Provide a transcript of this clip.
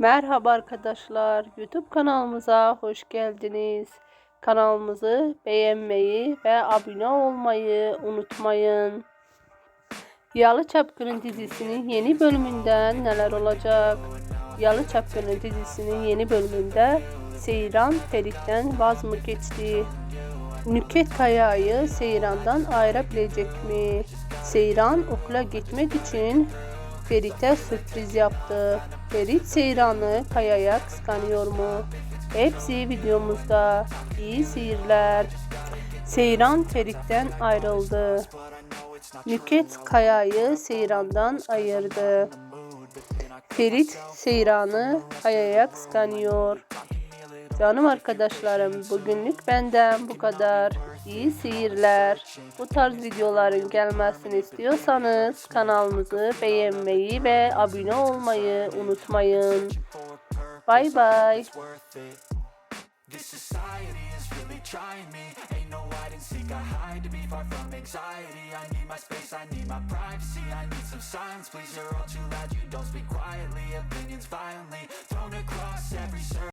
Merhaba arkadaşlar. YouTube kanalımıza hoş geldiniz. Kanalımızı beğenmeyi ve abone olmayı unutmayın. Yalı Çapkını dizisinin yeni bölümünden neler olacak? Yalı Çapkını dizisinin yeni bölümünde Seyran Ferit'ten vaz mı geçti? Nüket Kaya'yı Seyran'dan ayırabilecek mi? Seyran okula gitmek için Ferit'e sürpriz yaptı. Ferit Seyran'ı Kaya'ya kıskanıyor mu? Hepsi videomuzda. İyi seyirler. Seyran Ferit'ten ayrıldı. Nüket Kaya'yı Seyran'dan ayırdı. Ferit Seyran'ı Kaya'ya kıskanıyor. Canım arkadaşlarım bugünlük benden bu kadar. İyi seyirler. Bu tarz videoların gelmesini istiyorsanız kanalımızı beğenmeyi ve abone olmayı unutmayın. Worth it. This society is really trying me. Ain't no hide and seek, I hide to be far from anxiety. I need my space, I need my privacy. I need some silence, please. You're all too loud, you don't speak quietly. Opinions violently thrown across every surface.